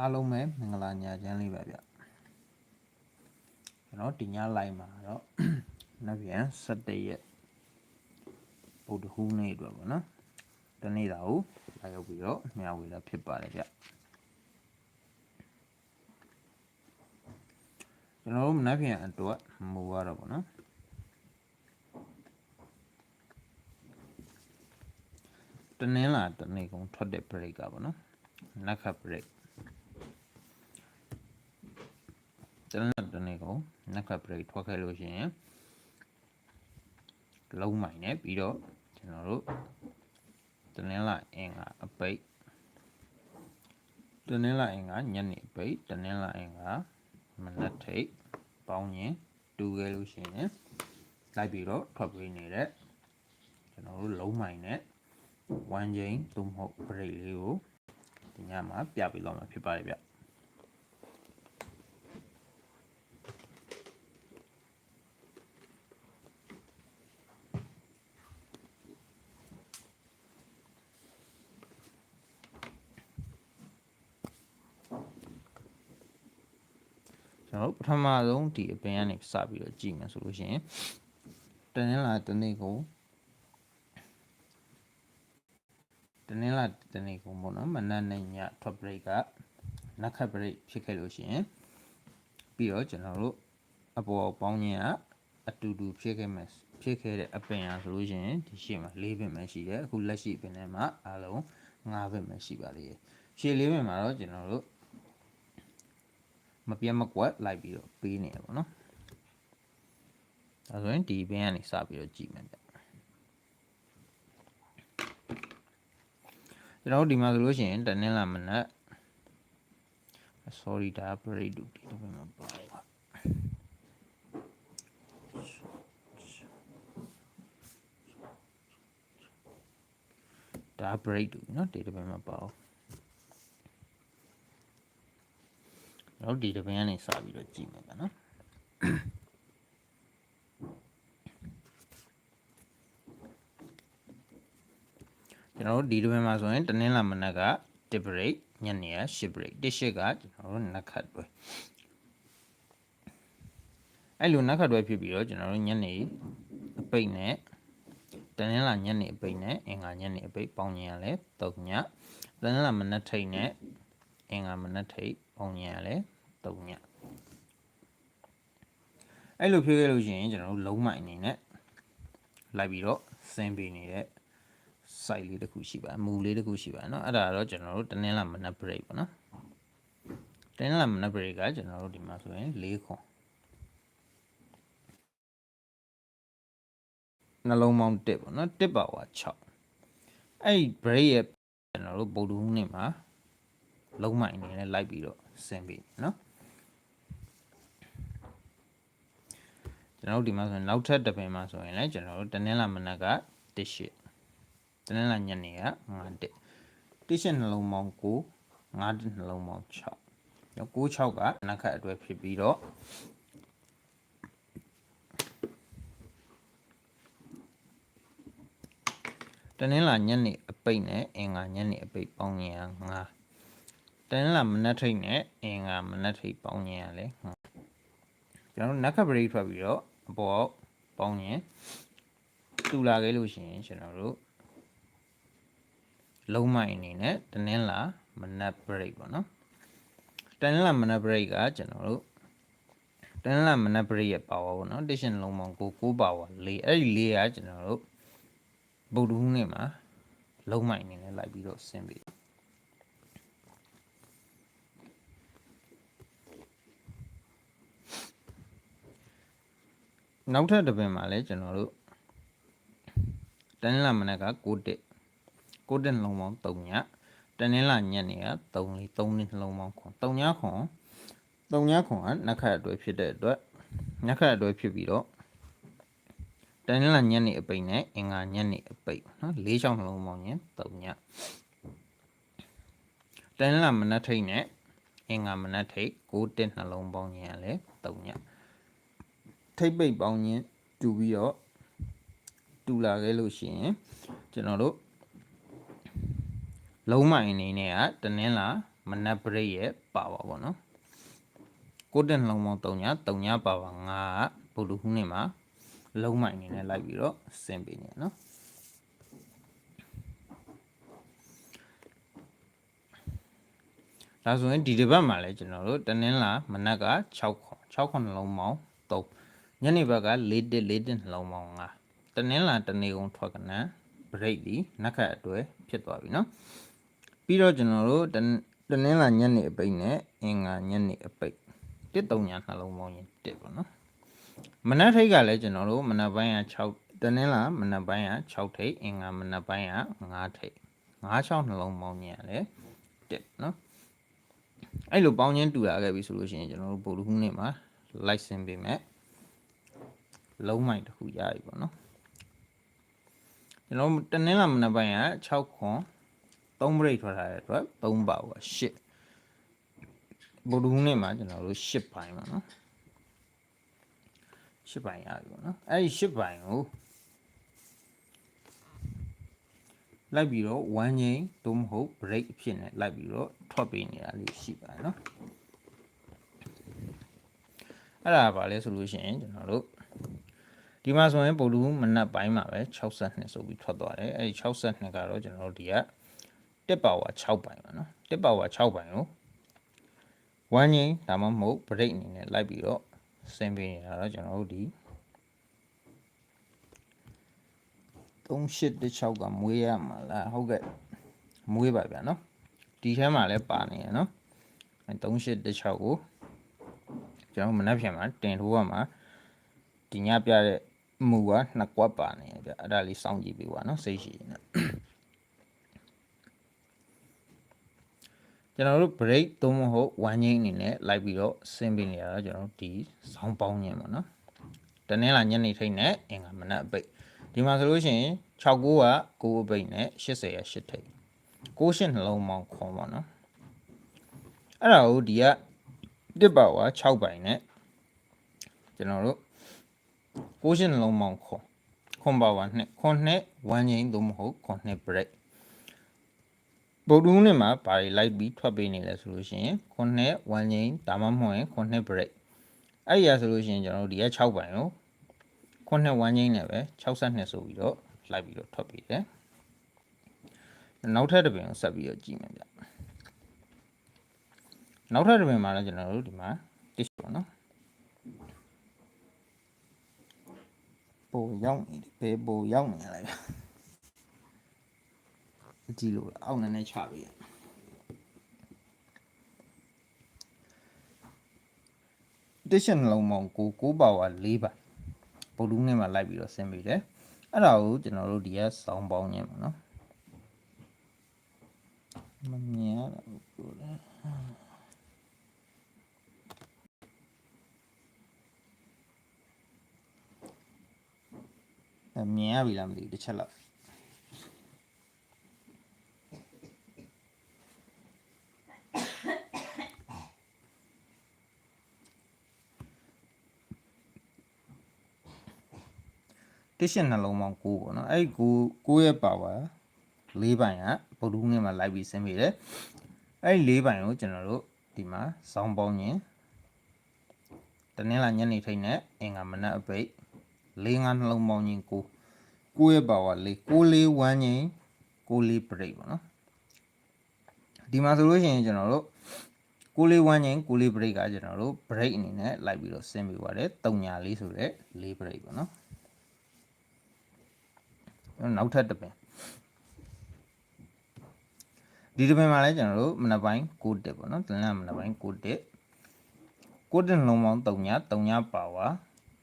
အားလုံးပဲမင်္ဂလာညချမ်းလေးပါဗျကျွန်တော်ဒီညလိုက်မှာတော့နောက်ပြန်17ရက်ဗုဒ္ဓဟူးနေ့အတွက်ပေါ့နော်တနေ့တာကိုလာရောက်ပြီးတော့မျှဝေတာဖြစ်ပါတယ်ဗျကျွန်တော်တို့မနောက်ပြန်အတွက်မူရတော့ပေါ့နော်တနင်္လာတနေ့ကုန်ထွက်တဲ့ break ကပေါ့နော်နက်ခတ် break တနင်္လာတနေ့ကုန်နက်ခတ် break ထွက်ခဲ့လို့ရှိရင်လုံးမိုင်နဲ့ပြီးတော့ကျွန်တော်တို့တနင်္လာအင်္ဂါအပိတ်တနင်္လာအင်္ဂါညနေအပိတ်တနင်္လာအင်္ဂါမနက်ထိပ်ပေါင်းရင်တူခဲ့လို့ရှိရင်လိုက်ပြီးတော့ထွက်ပေးနေတဲ့ကျွန်တော်တို့လုံးမိုင်နဲ့ one chain သို့မဟုတ် break လေးကိုဒီညမှာပြပေးတော့မှာဖြစ်ပါတယ်ဗျ ထမဆုံးဒီအပင်ကနေစပြီးတော့ကြည့်မယ်ဆိုလို့ရှိရင်တနင်္လာတနေ့ကိုတနင်္လာတနေ့ကိုပေါ့နော်မနက်နဲ့ညထွက် break ကနက်ခတ် break ဖြစ်ခဲ့လို့ရှိရင်ပြီးတော့ကျွန်တော်တို့အပေါ်ပေါင်းခြင်းကအတူတူဖြစ်ခဲ့မယ်ဖြစ်ခဲ့တဲ့အပင်အားဆိုလို့ရှိရင်ဒီရှေ့မှာ၄ပင်ပဲရှိတယ်အခုလက်ရှိပင်ထဲမှာအားလုံး၅ပင်ပဲရှိပါသေးတယ်ရှေ့လေးပင်မှာတော့ကျွန်တော်တို့ မပြတ်မကွက်လိုက်ပြီးတော့ပေးနေရပါတော့ဒါဆိုရင်ဒီပင်ကနေစပြီးတော့ကြည့်မယ်ဗျကျွန်တော်တို့ဒီမှာဆိုလို့ရှိရင်တနင်္လာမနက် sorry ဒါ break တူဒီလိုပဲမပါဘူးဒါ break တူเนาะဒီလိုပဲမပါ ကျွန်တော်ဒီတစ်ပင်ကနေစပြီးတော့ကြည့်မယ်ဗျာနော်ကျွန်တော်တို့ဒီတစ်ပင်မှာဆိုရင်တနင်္လာမနက်က1 break ညနေက10 break 1 8ကကျွန်တော်တို့နက်ခတ်တွဲအဲ့လိုနက်ခတ်တွဲဖြစ်ပြီးတော့ကျွန်တော်တို့ညနေအပိတ်နဲ့တနင်္လာညနေအပိတ်နဲ့အင်္ဂါညနေအပိတ်ပေါင်းညင်ရလဲ3ညတနင်္လာမနက်ထိတ်နဲ့အင်္ဂါမနက်ထိတ် ပေါင်းညင်ရလဲ3ညအဲ့လိုဖြစ်ခဲ့လို့ရှိရင်ကျွန်တော်တို့လုံးမိုင်အနေနဲ့လိုက်ပြီးတော့စင်ပေးနေတဲ့ site လေးတစ်ခုရှိပါမူလေးတစ်ခုရှိပါเนาะအဲ့ဒါတော့ကျွန်တော်တို့တနင်္လာမနက် break ပေါ့နော်တနင်္လာမနက် break ကကျွန်တော်တို့ဒီမှာဆိုရင်၄ခွန်နှလုံးပေါင်း1ပေါ့နော်1ပါဝါ6အဲ့ဒီ break ရဲ့ကျွန်တော်တို့ဗုဒ္ဓဟူးနေ့မှာလုံးမိုင်အနေနဲ့လိုက်ပြီးတော့ ဆင်းပြီနော်ကျွန်တော်တို့ဒီမှာဆိုရင်နောက်ထပ်တပင်မှာဆိုရင်လည်းကျွန်တော်တို့တနင်္လာမနက်ကတစ်ရှစ်တနင်္လာညနေက9တစ်တစ်ရှစ်နှလုံးပေါင်း9 9တစ်နှလုံးပေါင်း6ည9 6ကနက်ခတ်အတွဲဖြစ်ပြီးတော့တနင်္လာညနေအပိတ်နဲ့အင်္ဂါညနေအပိတ်ပေါင်းရင်5 တနင်္လာမနက်ထိတ်နဲ့အင်္ဂါမနက်ထိတ်ပေါင်းရင်လည်းကျွန်တော်တို့နက်ခတ်ပရိထွက်ပြီးတော့အပေါ်ပေါင်းရင်တူလာခဲ့လို့ရှိရင်ကျွန်တော်တို့လုံးမိုင်အနေနဲ့တနင်္လာမနက် break ပေါ့နော်တနင်္လာမနက် break ကကျွန်တော်တို့တနင်္လာမနက် break ရဲ့ power ပေါ့နော် station လုံးပေါင်းကို6 power ၄အဲ့ဒီ၄ကကျွန်တော်တို့ဗုဒ္ဓဟူးနေ့မှာလုံးမိုင်အနေနဲ့လိုက်ပြီးတော့ဆင်းပြီ နောက်ထပ်တစ်ပင်မှာလည်းကျွန်တော်တို့တနင်္လာမနက်က6တက်6တက်နှလုံးပေါင်း3ညတနင်္လာညနေက3လေး3နှစ်နှလုံးပေါင်းခွန်3ညခွန်3ညခွန်ကနက်ခတ်အတွဲဖြစ်တဲ့အတွက်နက်ခတ်အတွဲဖြစ်ပြီးတော့တနင်္လာညနေအပိတ်နဲ့အင်္ဂါညနေအပိတ်နော်၄ချောင်းနှလုံးပေါင်းရင်3ညတနင်္လာမနက်ထိတ်နဲ့အင်္ဂါမနက်ထိတ်6တက်နှလုံးပေါင်းရင်လည်း3ည ထိတ်ပိတ်ပေါင်းရင်တူပြီးတော့တူလာခဲ့လို့ရှိရင်ကျွန်တော်တို့လုံးမိုင်အနေနဲ့ကတနင်္လာမနက်ပရိတ်ရဲ့ပါပါပေါ့နော်ကိုတက်နှလုံးပေါင်း3ည3ညပါပါ9ကဗုဒ္ဓဟူးနေ့မှာလုံးမိုင်အနေနဲ့လိုက်ပြီးတော့ဆင်ပေးနေနော်ဒါဆိုရင်ဒီတစ်ပတ်မှာလည်းကျွန်တော်တို့တနင်္လာမနက်က6ခွန်6ခွန်နှလုံးပေါင်း3 ညနေဘက်က4တက်4တက်နှလုံးပေါင်း5တနင်္လာတနေ့ကုန်ထွက်ကနန်း break ဒီနက်ခတ်အတွဲဖြစ်သွားပြီเนาะပြီးတော့ကျွန်တော်တို့တနတနင်္လာညနေအပိတ်နဲ့အင်္ဂါညနေအပိတ်တစ်တုံညာနှလုံးပေါင်းရင်တစ်ပေါ့နော်မနက်ထိတ်ကလည်းကျွန်တော်တို့မနက်ပိုင်းက6တနင်္လာမနက်ပိုင်းက6ထိတ်အင်္ဂါမနက်ပိုင်းက9ထိတ်9 6နှလုံးပေါင်းရင်လည်းတစ်နော်အဲ့လိုပေါင်းချင်းတူလာခဲ့ပြီဆိုလို့ရှိရင်ကျွန်တော်တို့ဗုဒ္ဓဟူးနေ့မှာ license ပေးမယ် လုံးမိုက်တစ်ခုရပြီပေါ့နော်ကျွန်တော်တနင်္လာမနက်ပိုင်းက6ခွန်3 break ထွက်ထားတဲ့အတွက်3ပါဘူး8ဗုဒ္ဓဟူးနေ့မှာကျွန်တော်တို့8ပိုင်းပါနော်8ပိုင်းရပြီပေါ့နော်အဲ့ဒီ8ပိုင်းကိုလိုက်ပြီးတော့1ချိန်သို့မဟုတ် break အဖြစ်နဲ့လိုက်ပြီးတော့ထွက်ပေးနေတာလေးရှိပါတယ်နော်အဲ့ဒါပါလဲဆိုလို့ရှိရင်ကျွန်တော်တို့ ဒီမှာဆိုရင်ဗုဒ္ဓဟူးမနက်ပိုင်းမှာပဲ62ဆိုပြီးထွက်သွားတယ်အဲဒီ62ကတော့ကျွန်တော်တို့ဒီကတက်ပါဝါ6ပိုင်းပါနော်တက်ပါဝါ6ပိုင်းကိုဝမ်းငိမ့်ဒါမှမဟုတ် break အနေနဲ့လိုက်ပြီးတော့ဆင်ပေးနေတာတော့ကျွန်တော်တို့ဒီ3816ကမွေးရမှာလားဟုတ်ကဲ့မွေးပါဗျာနော်ဒီထဲမှာလည်းပါနေရနော်3816ကိုကျွန်တော်မနှက်ပြန်မှာတင်ထိုးရမှာဒီညပြတဲ့ မူကနှစ်ကွက်ပါနေဗျအဲ့ဒါလေးစောင့်ကြည့်ပေးပါနော်စိတ်ရှိနေကျွန်တော်တို့ break သုံးမဟုတ် one ငိမ့်အနေနဲ့လိုက်ပြီးတော့ဆင်းပေးနေရတော့ကျွန်တော်ဒီစောင်းပေါင်းညင်ပါနော်တနင်္လာညနေထိတ်နဲ့အင်္ဂါမနက်အပိတ်ဒီမှာဆိုလို့ရှိရင်6ကိုက9အပိတ်နဲ့80ရ8ထိတ်9ရှင်းနှလုံးပေါင်းခွန်ပါနော်အဲ့ဒါကိုဒီကတစ်ပါဝါ6ပိုင်နဲ့ကျွန်တော်တို့ ကိုရှင်းနှလုံးပေါင်းခွန်ခွန်ပါဝါနှစ်ခွန်နှစ်ဝမ်းငိမ့်သို့မဟုတ်ခွန်နှစ် break ဗုဒ္ဓဟူးနေ့မှာဘာတွေလိုက်ပြီးထွက်ပေးနေလဲဆိုလို့ရှိရင်ခွန်နှစ်ဝမ်းငိမ့်ဒါမှမဟုတ်ရင်ခွန်နှစ် break အဲ့ဒီရဆိုလို့ရှိရင်ကျွန်တော်တို့ဒီက6ပိုင်ကိုခွန်နှစ်ဝမ်းငိမ့်နဲ့ပဲ62ဆိုပြီးတော့လိုက်ပြီးတော့ထွက်ပေးတယ်နောက်ထပ်တစ်ပင်ကိုဆက်ပြီးတော့ကြည့်မယ်ဗျနောက်ထပ်တစ်ပင်မှာလည်းကျွန်တော်တို့ဒီမှာတစ်ပေါ့နော် ပိုရောက်နေတယ်ဘယ်ပိုရောက်နေရလဲကြည့်လို့အောက်နည်းနည်းချပေးရတစ်ရှင်လုံးပေါင်းကို6ပါဝါ4ပါဗုဒ္ဓနဲ့မှလိုက်ပြီးတော့ဆင်းပေးတယ်အဲ့ဒါကိုကျွန်တော်တို့ဒီကစောင်းပေါင်းညင်ပါနော်မမြင်ရတော့ဘူး မြင်ရပြီလားမသိဘူးတစ်ချက်လောက်တစ်ရှင်းနှလုံးပေါင်း9ပေါ့နော်အဲ့ဒီ9 9ရဲ့ပါဝါ၄ပိုင်ကဗုဒ္ဓဟူးနေ့မှာလိုက်ပြီးဆင်းမိတယ်အဲ့ဒီ၄ပိုင်ကိုကျွန်တော်တို့ဒီမှာစောင်းပေါင်းရင်တနင်္လာညနေထိတ်နဲ့အင်္ဂါမနက်အပိတ် ၄၅နှလုံးပေါင်းရင်9 9ရဲ့ပါဝါ၄9လေး1ငိမ့်9လေး break ပေါ့နော်ဒီမှာဆိုလို့ရှိရင်ကျွန်တော်တို့ကိုလေး1ငိမ့်ကိုလေး break ကကျွန်တော်တို့ break အနေနဲ့လိုက်ပြီးတော့ဆင်းပေးပါတယ်3ညာလေးဆိုတဲ့၄ break ပေါ့နော်နောက်ထပ်တစ်ပင်ဒီတစ်ပင်မှာလည်းကျွန်တော်တို့မနက်ပိုင်း6တက်ပေါ့နော်တနင်္လာမနက်ပိုင်း6တက်6တက်လုံးပေါင်း3ည3ညပါဝါ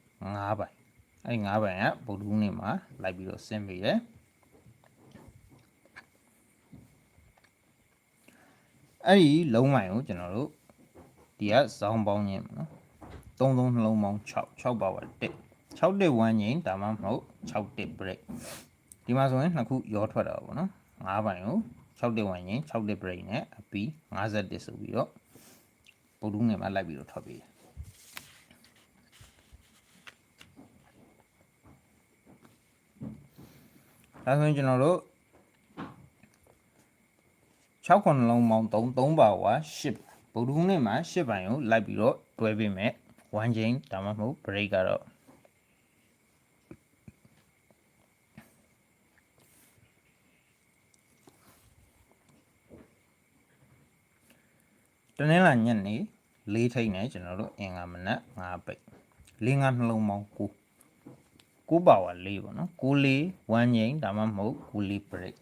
9ပိုင်း အဲ့9ပိုင်းကဗုဒ္ဓဟူးနေ့မှာလိုက်ပြီးတော့ဆင်းပေးတယ်အဲ့ဒီလုံးပိုင်းကိုကျွန်တော်တို့ဒီကဇောင်းပေါင်းညင်ပေါ့နော်3 3နှလုံးပေါင်း6 6ပါဝါ1 6တက်1ငိမ့်ဒါမှမဟုတ်6တက် break ဒီမှာဆိုရင်နှစ်ခုရောထွက်တာပေါ့နော်၅ပိုင်းကို6တက်ဝိုင်းရင်6တက် break နဲ့အပီ50တက်ဆိုပြီးတော့ဗုဒ္ဓငယ်မှာလိုက်ပြီးတော့ထွက်ပေးတယ် ဒါဆိုရင်ကျွန်တော်တို့6ခုနှလုံးပေါင်း3 3ပါဝါ10ဗုဒ္ဓဟူးနေ့မှာ10ပိုင်ကိုလိုက်ပြီးတော့တွဲပေးမယ်1 chain ဒါမှမဟုတ် break ကတော့တနင်္လာညနေ၄ထိပ်နဲ့ကျွန်တော်တို့အင်္ဂါမနက်9ပိတ်၄၅နှလုံးပေါင်း9 9ပါဝါ4ပေါ့နော်9လေး1 chain ဒါမှမဟုတ်9လေး break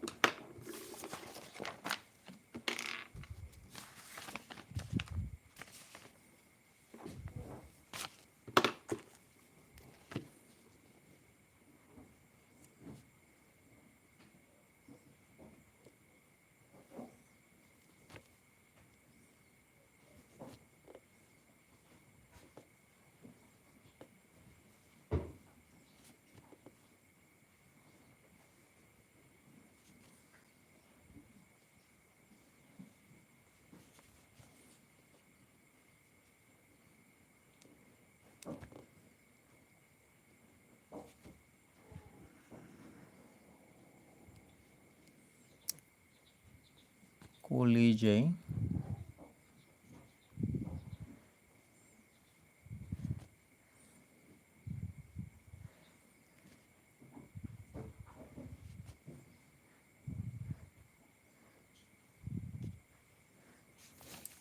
ကိုလေးချိန်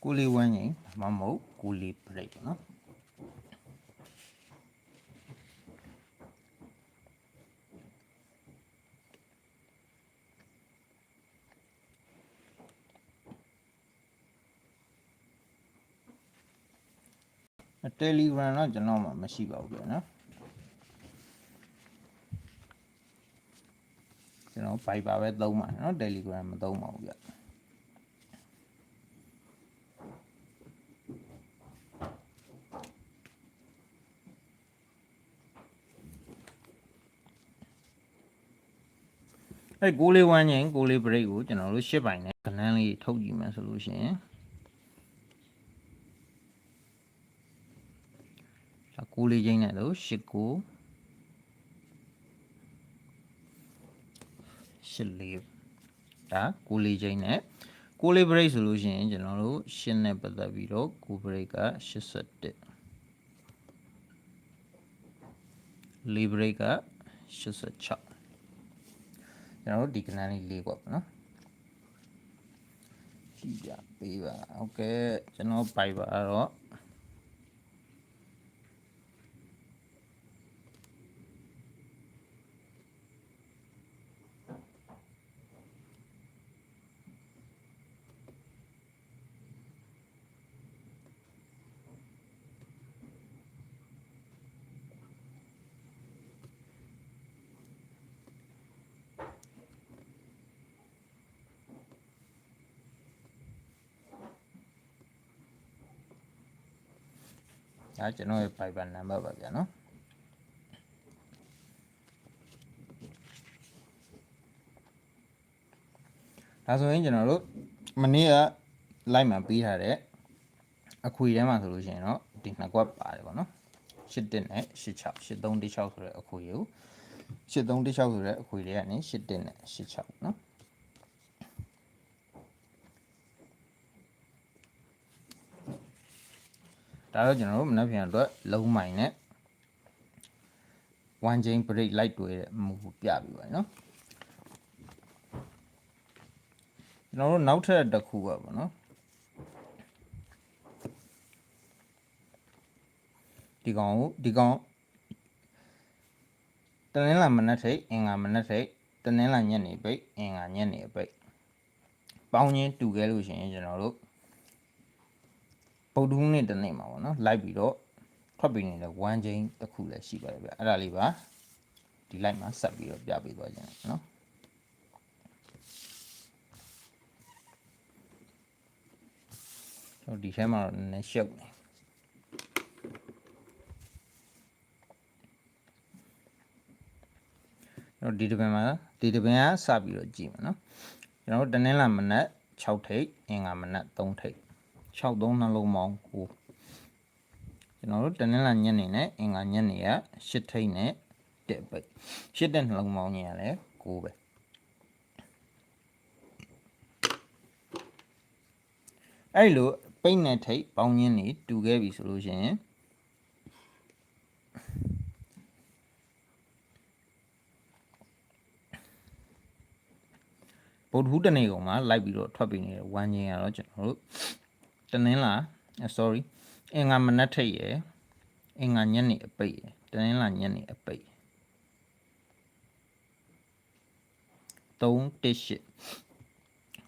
ကိုလေးဝမ်းချိန်မမဟုတ်ကိုလေး break ပေါ့နော် Telegram တော့ကျွန်တော်မှမရှိပါဘူးပြနော်ကျွန်တော် Viber ပဲသုံးပါနော် Telegram မသုံးပါဘူးဗျအဲကိုလေးဝမ်းချင်းကိုလေး break ကိုကျွန်တော်တို့ရှစ်ပိုင်နဲ့ကနန်းလေးထုတ်ကြည့်မယ်ဆိုလို့ရှိရင် ဒါကိုလေးချင်းနဲ့လို့၈ကို၈လေးဒါကိုလေးချင်းနဲ့ကိုလေး break ဆိုလို့ရှိရင်ကျွန်တော်တို့၈နဲ့ပတ်သက်ပြီးတော့ကို break က81လီ break က86ကျွန်တော်တို့ဒီကနန်းလေးလေးပေါ့နော်ကြည့်ကြပေးပါโอเคကျွန်တော်ပိုက်ပါတော့ ဒါကျွန်တော်ရဲ့ Viber number ပါဗျာနော်ဒါဆိုရင်ကျွန်တော်တို့မနေ့က live မှာပြီးထားတဲ့အခွေထဲမှာဆိုလို့ရှိရင်တော့ဒီနှစ်ကွက်ပါတယ်ပေါ့နော်81နဲ့86 8316ဆိုတဲ့အခွေကို8316ဆိုတဲ့အခွေတွေကနေ81နဲ့86ပေါ့နော် ဒါတော့ကျွန်တော်တို့မနှက်ပြန်အတွက်လုံးမိုင်နဲ့ one chain break လိုက်တွေ့တဲ့မူပြပြီးပါနော်ကျွန်တော်တို့နောက်ထပ်တစ်ခုပါပေါ့နော်ဒီကောင်ကိုဒီကောင်တနင်္လာမနက်ထိတ်အင်္ဂါမနက်ထိတ်တနင်္လာညနေပိတ်အင်္ဂါညနေပိတ်ပေါင်းချင်းတူခဲ့လို့ရှိရင်ကျွန်တော်တို့ ပုတ်တူးနေ့တစ်နေ့မှာပေါ့နော်လိုက်ပြီးတော့ထွက်ပြီးနေတဲ့ one chain တစ်ခုလည်းရှိပါတယ်ဗျအဲ့ဒါလေးပါဒီ light မှာဆက်ပြီးတော့ပြပေးသွားခြင်းနော်ကျွန်တော်ဒီထဲမှာတော့နည်းနည်းရှုပ်နေကျွန်တော်ဒီတစ်ပင်မှာဒီတစ်ပင်ကစပြီးတော့ကြည့်မယ်နော်ကျွန်တော်တို့တနင်္လာမနက်6ထိပ်အင်္ဂါမနက်3ထိပ် 6 3နှလုံးပေါင်း9ကျွန်တော်တို့တနင်္လာညနေနဲ့အင်္ဂါညနေက8ထိပ်နဲ့1ပိတ်8တဲ့နှလုံးပေါင်းကြီးကလည်း9ပဲအဲ့လိုပိတ်နဲ့ထိတ်ပေါင်းခြင်းနေတူခဲ့ပြီဆိုလို့ရှိရင်ဗုဒ္ဓဟူးတနေ့ကောင်မှာလိုက်ပြီးတော့ထွက်ပြီးနေတဲ့ဝမ်းချင်းကတော့ကျွန်တော်တို့ တနင်္လာ sorry အင်္ဂါမနက်ထိတ်ရယ်အင်္ဂါညနေအပိတ်ရယ်တနင်္လာညနေအပိတ်3 1 8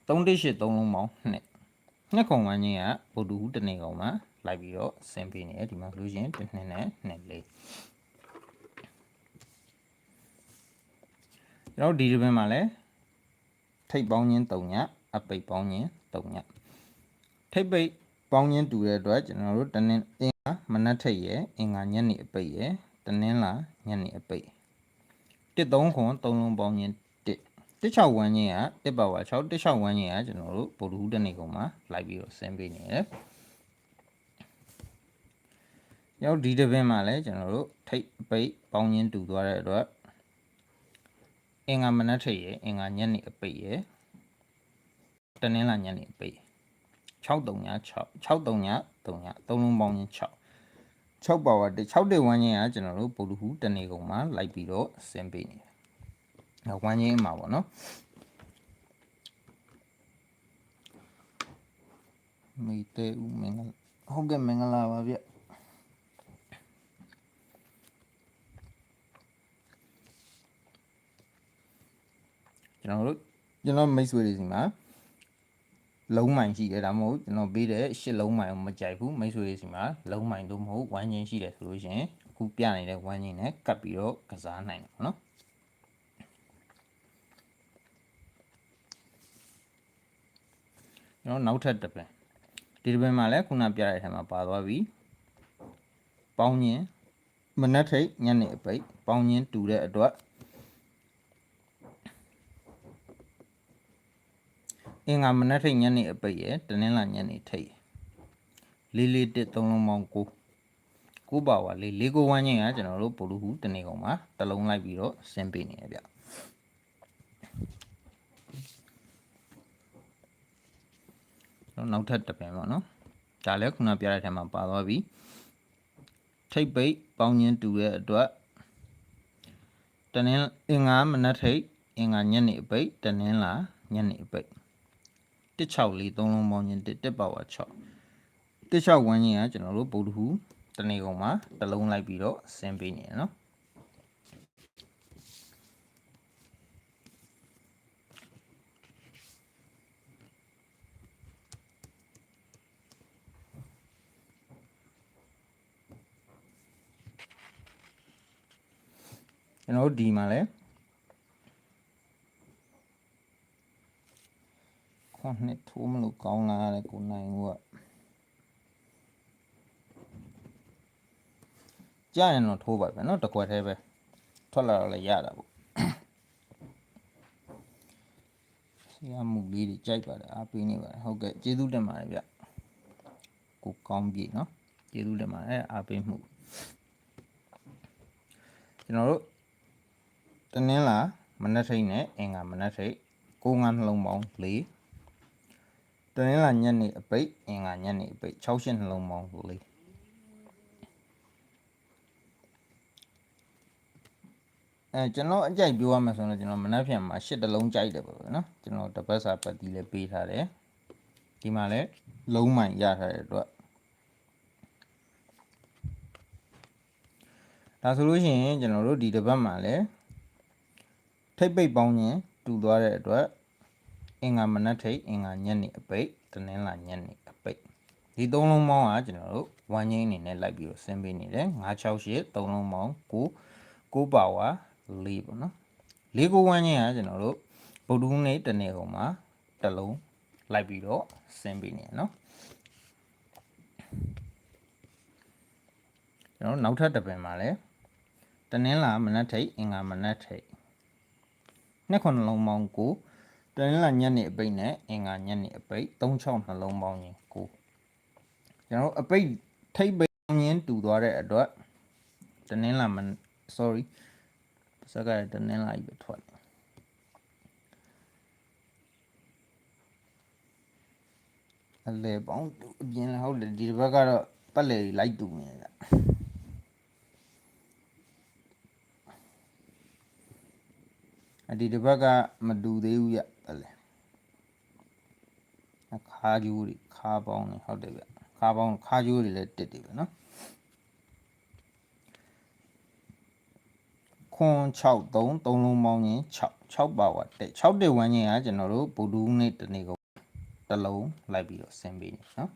3 1 8 3လုံးပေါင်း2နှစ်ခုံဝမ်းချင်းကဗုဒ္ဓဟူးတနေ့ကောင်မှာလိုက်ပြီးတော့ဆင်းပေးနေတယ်ဒီမှာဆိုလို့ရှိရင်တစ်နှစ်နဲ့နှစ်လေးကျွန်တော်ဒီဒီဘက်မှာလည်းထိပ်ပေါင်းချင်း3ညအပိတ်ပေါင်းချင်း3ည ထိပ်ပိတ်ပေါင်းချင်းတူတဲ့အတွက်ကျွန်တော်တို့တနင်္အင်္ဂါမနက်ထိပ်ရယ်အင်္ဂါညနေအပိတ်ရယ်တနင်္လာညနေအပိတ်တစ်3ခွန်3လုံးပေါင်းချင်း1 16ဝန်းချင်းက1ပါဝါ6 16ဝန်းချင်းကကျွန်တော်တို့ပို့တူးတနေ့ကုန်မှာလိုက်ပြီးတော့ဆင်းပေးနေတယ်ရောက်ဒီတစ်ပင်းမှာလည်းကျွန်တော်တို့ထိတ်ပိတ်ပေါင်းချင်းတူသွားတဲ့အတွက်အင်္ဂါမနက်ထိပ်ရယ်အင်္ဂါညနေအပိတ်ရယ်တနင်္လာညနေအပိတ် 6 3ည6 6 3ည3ည3လုံးပေါင်းချင်း6 6ပါဝါ1 6တေဝန်းချင်းကကျွန်တော်တို့ပို့တူးတနေ့ကုန်မှာလိုက်ပြီးတော့ဆင်းပေးနေတယ်ဝမ်းချင်းမှာပေါ့နော်မိတဲဦးမင်္ဂလာဟုတ်ကဲ့မင်္ဂလာပါဗျကျွန်တော်တို့ကျွန်တော်မိတ်ဆွေတွေစီမှာ လုံးမိုင်ရှိတယ်ဒါမှမဟုတ်ကျွန်တော်ပေးတဲ့ရှစ်လုံးမိုင်ကိုမကြိုက်ဘူးမိတ်ဆွေတွေစီမှာလုံးမိုင်တို့မဟုတ်ဝမ်းချင်းရှိတယ်ဆိုလို့ရှိရင်အခုပြနေတဲ့ဝမ်းချင်းနဲ့ကပ်ပြီးတော့ကစားနိုင်တယ်ပေါ့နော်ကျွန်တော်နောက်ထပ်တစ်ပင်ဒီတစ်ပင်မှာလည်းခုနပြတဲ့အထက်မှာပါသွားပြီပေါင်းခြင်းမနက်ထိတ်ညနေအပိတ်ပေါင်းခြင်းတူတဲ့အတွက် အင်္ဂါမနက်ထိတ်ညနေအပိတ်ရယ်တနင်္လာညနေထိတ်လေးလေးတစ်သုံးလုံးပေါင်း9ကိုပါဝါလေးလေးကိုဝမ်းချင်းကကျွန်တော်တို့ပိုလူဟုတနေ့ကောင်မှာတလုံးလိုက်ပြီးတော့ဆင်းပေးနေရဗျနော်နောက်ထပ်တစ်ပင်ပေါ့နော်ဒါလည်းခုနပြတဲ့ထဲမှာပါသွားပြီထိတ်ပိတ်ပေါင်းခြင်းတူတဲ့အတွက်တနင်္လာအင်္ဂါမနက်ထိတ်အင်္ဂါညနေအပိတ်တနင်္လာညနေအပိတ် 164 3လုံးပေါင်းခြင်း1ပါဝါ6 16ဝန်းခြင်းကကျွန်တော်တို့ဗုဒ္ဓဟူတနေ့ကုန်မှာတစ်လုံးလိုက်ပြီးတော့ဆင်းပေးနေတယ်နော်ကျွန်တော်တို့ဒီမှာလဲခွ န်နှစ်ထိုးမလို့ကောင်းလာတယ်ကိုနိုင်ဦးကကြားရင်တော့ထိုးပါပဲเนาะတကွက်သေးပဲထွက်လာတော့လည်းရတာပေါ့ဆရာမူလေးတွေကြိုက်ပါတယ်အားပေးနေပါတယ်ဟုတ်ကဲ့ကျေးဇူးတင်ပါတယ်ဗျကိုကောင်းပြီเนาะကျေးဇူးတင်ပါတယ်အားပေးမှုကျွန်တော်တို့တနင်္လာမနက်ထိတ်နဲ့အင်္ဂါမနက်ထိတ်ကိုငါနှလုံးပေါင်း၄ တနင်္လာညနေအပိတ်အင်္ဂါညနေအပိတ်6ရှင်းနှလုံးပေါင်း၄အဲကျွန်တော်အကြိုက်ပြောရမယ်ဆိုတော့ကျွန်တော်မနက်ဖြန်မှာ၈တလုံးကြိုက်တယ်ပေါ့နော်ကျွန်တော်တပတ်စာပတ်တီးလည်းပေးထားတယ်ဒီမှာလည်းလုံးမှန်ရထားတဲ့အတွက်ဒါဆိုလို့ရှိရင်ကျွန်တော်တို့ဒီတစ်ပတ်မှာလည်းထိပ်ပိတ်ပေါင်းခြင်းတူသွားတဲ့အတွက် အင်္ဂါမနက်ထိပ်အင်္ဂါညနေအပိတ်တနင်္လာညနေအပိတ်ဒီသုံးလုံးပေါင်းကကျွန်တော်တို့ဝမ်းငိမ့်အနေနဲ့လိုက်ပြီးတော့ဆင်းပေးနေတယ်968သုံးလုံးပေါင်း9 9ပါဝါ4ပေါ့နော်4ကိုဝမ်းငိမ့်ကကျွန်တော်တို့ဗုဒ္ဓဟူးနေ့တနေ့ကုန်မှာတစ်လုံးလိုက်ပြီးတော့ဆင်းပေးနေရနော်ကျွန်တော်နောက်ထပ်တစ်ပင်မှာလဲတနင်္လာမနက်ထိပ်အင်္ဂါမနက်ထိပ်နှစ်ခုနှလုံးပေါင်းကို တနင်္လာညနေအပိတ်နဲ့အင်္ဂါညနေအပိတ်36နှလုံးပေါင်းရင်ကိုကျွန်တော်အပိတ်ထိပ်ပိတ်ရင်းတူသွားတဲ့အတွက်တနင်္လာမ sorry စကားတနင်္လာကြီးပဲထွက်အလဲပေါင်းတူအပြင်လည်းဟုတ်တယ်ဒီတစ်ဘက်ကတော့ပတ်လေကြီးလိုက်တူနေတယ်အဒီတစ်ဘက်ကမတူသေးဘူးရပတ်လေအခါ ကျိုးတွေခါပေါင်းနေဟုတ်တယ်ဗျခါပေါင်းခါကျိုးတွေလည်းတက်တယ်ဗျနော်ခွန်6 3 3လုံးပေါင်းရင်6 6ပါဝါတက်6တက်ဝန်းချင်းကကျွန်တော်တို့ဗုဒ္ဓဦးနေ့တနေ့ကိုတစ်လုံးလိုက်ပြီးတော့ဆင်းပေးနေနော်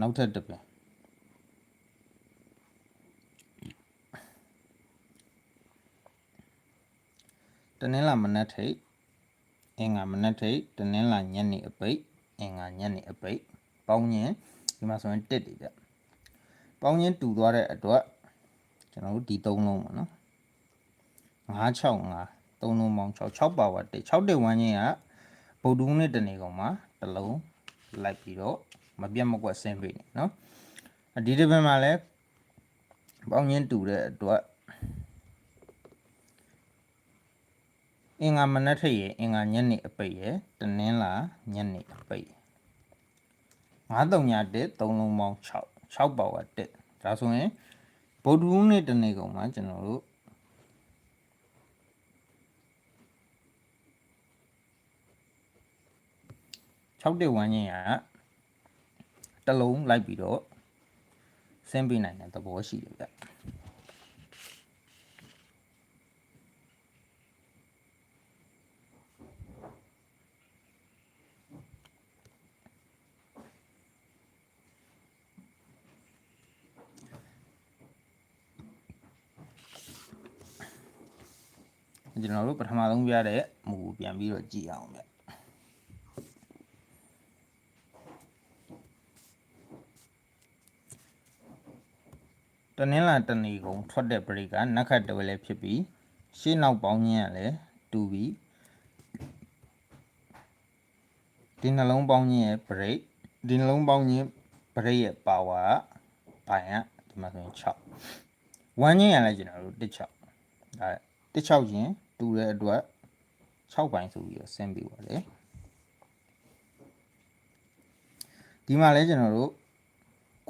နောက်ထပ်တစ်ပြန်တနင်္လာမနက်ထိပ် အင်္ဂါမနက်ထိပ်တနင်္လာညနေအပိတ်အင်္ဂါညနေအပိတ်ပေါင်းရင်ဒီမှာဆိုရင်တက်တယ်ဗျပေါင်းရင်တူသွားတဲ့အတွက်ကျွန်တော်တို့ဒီ၃လုံးပါနော်965 3လုံးပေါင်း6 6ပါဝါတက်6တက်ဝန်းချင်းကဗုဒ္ဓဦးနေ့တနေ့ကောင်မှာတစ်လုံးလိုက်ပြီးတော့မပြတ်မကွက်ဆင်းပေးနေနော်အဒီတစ်ပတ်မှာလည်းပေါင်းရင်တူတဲ့အတွက် အင်္ဂါမနက်ထက်ရဲ့အင်္ဂါညနေအပိတ်ရဲ့တနင်္လာညနေအပိတ်9 3ညတက်3လုံးပေါင်း6 6ပါဝါတက်ဒါဆိုရင်ဗုဒ္ဓဦးနေ့တနေ့ကောင်မှာကျွန်တော်တို့6တက်ဝန်းချင်းကတစ်လုံးလိုက်ပြီးတော့ဆင်းပေးနိုင်တဲ့သဘောရှိတယ်ဗျ ကျွန်တော်တို့ပထမဆုံးပြတဲ့မူကိုပြန်ပြီးတော့ကြည့်အောင်ဗျတနင်္လာတနေ့ကုန်ထွက်တဲ့ break ကနက်ခတ်တွဲလည်းဖြစ်ပြီးရှေ့နောက်ပေါင်းခြင်းကလည်းတူပြီးဒီနှလုံးပေါင်းခြင်းရဲ့ break ဒီနှလုံးပေါင်းခြင်း break ရဲ့ power ကပိုင်ကဒီမှာဆိုရင်6ဝမ်းခြင်းရလည်းကျွန်တော်တို့16ဒါ16ချင်း တူတဲ့အတွက်6ပိုင်းဆိုပြီးတော့ဆင်းပြီးပါတယ်ဒီမှာလည်းကျွန်တော်တို့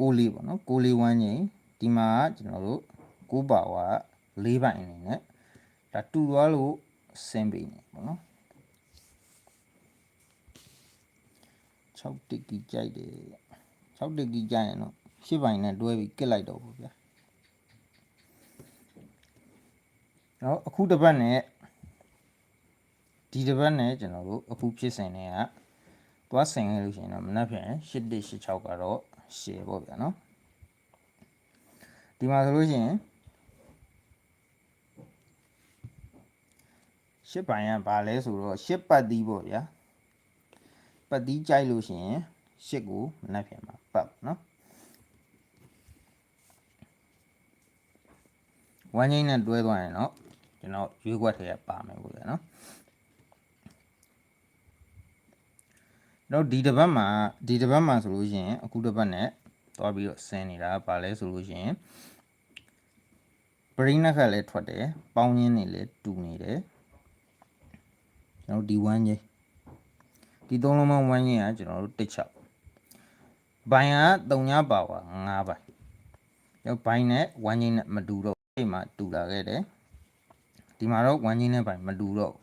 6လေးပေါ့နော်6လေးဝမ်းချင်းဒီမှာကျွန်တော်တို့6ပါဝါ4ပိုင်းအနေနဲ့ဒါတူသွားလို့ဆင်းပြီးနေပေါ့နော်6တစ်ကြီးကြိုက်တယ်6တစ်ကြီးကြိုက်ရင်တော့8ပိုင်းနဲ့တွဲပြီးကစ်လိုက်တော့ဘူးဗျာနော်အခုတစ်ပတ်နဲ့ ဒီတစ်ပတ်နဲ့ကျွန်တော်တို့အခုဖြစ်စဉ်တွေကသွားဆင်ခဲ့လို့ရှိရင်တော့မနက်ဖြန်8186ကတော့ရှယ်ပေါ့ဗျာနော်ဒီမှာဆိုလို့ရှိရင်ရှစ်ပိုင်ကဘာလဲဆိုတော့ရှစ်ပတ်သီးပေါ့ဗျာပတ်သီးကြိုက်လို့ရှိရင်ရှစ်ကိုမနက်ဖြန်မှာပတ်နော်ဝမ်းငိမ့်နဲ့တွဲသွားရင်တော့ကျွန်တော်ရွေးခွက်ထဲပါမယ်ပေါ့ဗျာနော် တော့ဒီတစ်ပတ်မှာဒီတစ်ပတ်မှာဆိုလို့ရှိရင်အခုတစ်ပတ်နဲ့သွားပြီးတော့ဆင်းနေတာဗာလဲဆိုလို့ရှိရင်ပရိနခက်လည်းထွက်တယ်ပေါင်းရင်းနေလည်းတူနေတယ်ကျွန်တော်ဒီ1ကြီးဒီသုံးလုံးမှ1ကြီးကကျွန်တော်တို့တစ်ချက်ဘိုင်က3ညပါဝါ5ဘိုင်ကျွန်တော်ဘိုင်နဲ့1ကြီးနဲ့မတူတော့ဒီမှာတူလာခဲ့တယ်ဒီမှာတော့1ကြီးနဲ့ဘိုင်မတူတော့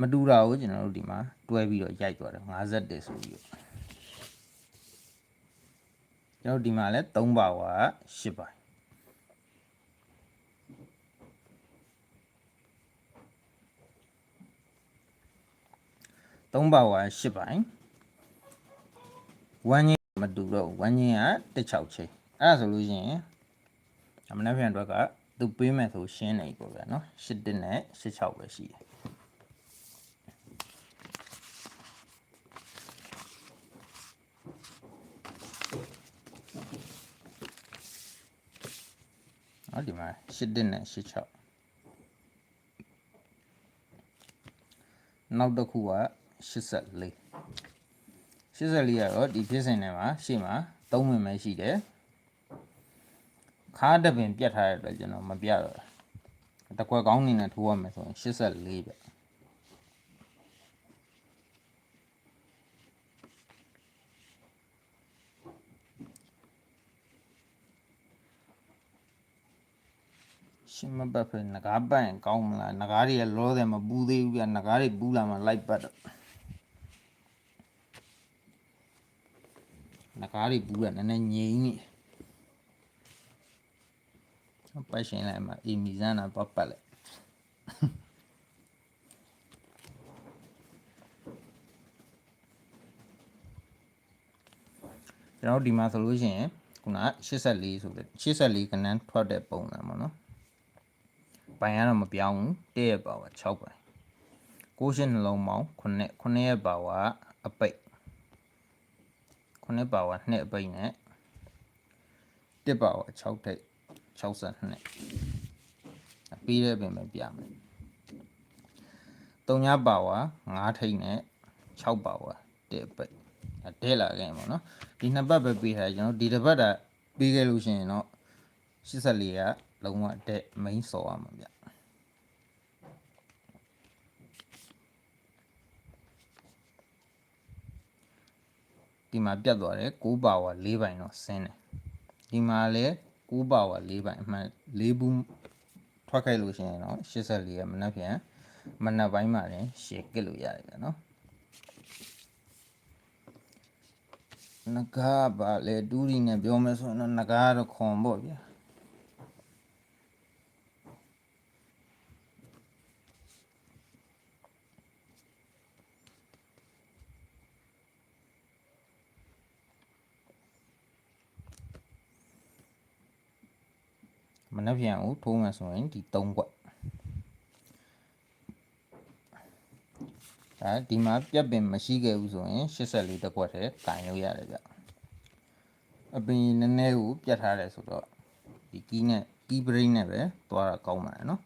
မတူတာကိုကျွန်တော်တို့ဒီမှာတွဲပြီးတော့ရိုက်သွားတယ်51ဆိုပြီးတော့ကျွန်တော်ဒီမှာလဲ3ပါဝါ10ပါ3ပါဝါ10ပိုင်းဝမ်းကြီးမတူတော့ဝမ်းကြီးက16ချိန်အဲ့ဒါဆိုလို့ရှိရင်အမနက်ဖြန်အတွက်ကသူပေးမယ်ဆိုရှင်းနေပေါ့ဗျာနော်8တက်နဲ့16ပဲရှိတယ် နော်ဒီမှာ8တက်နဲ့86နောက်တစ်ခုက84 84ကတော့ဒီဖြစ်စဉ်ထဲမှာရှေ့မှာ3ဝင်ပဲရှိတယ်ခါးတပင်ပြတ်ထားတဲ့အတွက်ကျွန်တော်မပြတော့တကွက်ကောင်းနေနဲ့ထိုးရမယ်ဆိုရင်84ပဲ ရှင်းမပတ်ဖက်ငကားပတ်ရင်ကောင်းမလားငကားတွေကလောတယ်မပူသေးဘူးဗျငကားတွေပူလာမှလိုက်ပတ်တော့ငကားတွေပူရနည်းနည်းငြိမ်နေပတ်ရှင်လိုက်မှာအီမီဇန်နာပတ်ပတ်လိုက်ကျွန်တော်ဒီမှာဆိုလို့ရှိရင်ခုန84ဆိုတဲ့84ကနန်းထွက်တဲ့ပုံစံပေါ့နော် ပိုင်ကတော့မပြောင်းဘူးတစ်ရဲ့ပါဝါ6ပိုင်6ရှင်းနှလုံးပေါင်း9 9ရဲ့ပါဝါအပိတ်9ပါဝါ2အပိတ်နဲ့တစ်ပါဝါ6ထိပ်62ပြီးတဲ့ပင်ပဲပြမယ်3ညပါဝါ9ထိပ်နဲ့6ပါဝါတစ်အပိတ်အဲတဲ့လာခဲ့ပါတော့ဒီနှစ်ပတ်ပဲပြီးထားတယ်ကျွန်တော်ဒီတစ်ပတ်တာပြီးခဲ့လို့ရှိရင်တော့84က လုံးဝတဲ့ main စော်ရမှာဗျဒီမှာပြတ်သွားတယ်6ပါဝါ4ပိုင်တော့ဆင်းတယ်ဒီမှာလည်း6ပါဝါ4ပိုင်အမှန်4ဘူးထွက်ခဲ့လို့ရှိရင်တော့84ရမနှက်ပြန်မနှက်ပိုင်းမှာလည်းရှယ်ကစ်လို့ရတယ်ဗျနော်နဂါပါလေတူးရီနဲ့ပြောမယ်ဆိုရင်တော့နဂါကတော့ခွန်ပေါ့ဗျာ မနှက်ပြန်ကိုထိုးမယ်ဆိုရင်ဒီ3ကွက်ဒါဒီမှာပြက်ပင်မရှိခဲ့ဘူးဆိုရင်84တစ်ကွက်ထဲကင်လို့ရတယ်ဗျအပင်နည်းနည်းကိုပြတ်ထားတယ်ဆိုတော့ဒီကီးနဲ့ကီးဘရိတ်နဲ့ပဲသွားတာကောင်းပါတယ်နော်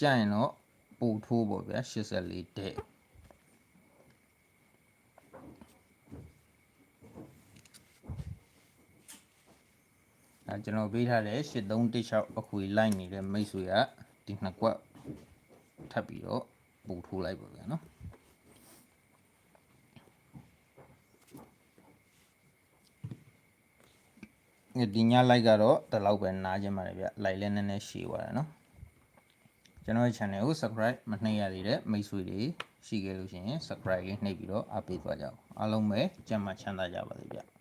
ကြရင်တော့ပို့ထိုးပေါ့ဗျာ84တဲ့ အဲကျွန်တော်ပေးထားတဲ့8316အခွေလိုက်နေတဲ့မိတ်ဆွေကဒီနှစ်ကွက်ထပ်ပြီးတော့ပို့ထိုးလိုက်ပါဗျာနော်ဒီညလိုက်ကတော့ဒီလောက်ပဲနားခြင်းပါတယ်ဗျလိုက်လဲနည်းနည်းရှည်သွားတယ်နော်ကျွန်တော်ရဲ့ channel ကို subscribe မနှိပ်ရသေးတဲ့မိတ်ဆွေတွေရှိခဲ့လို့ရှိရင် subscribe လေးနှိပ်ပြီးတော့အားပေးသွားကြအောင်အားလုံးပဲကြမ်းမှချမ်းသာကြပါစေဗျ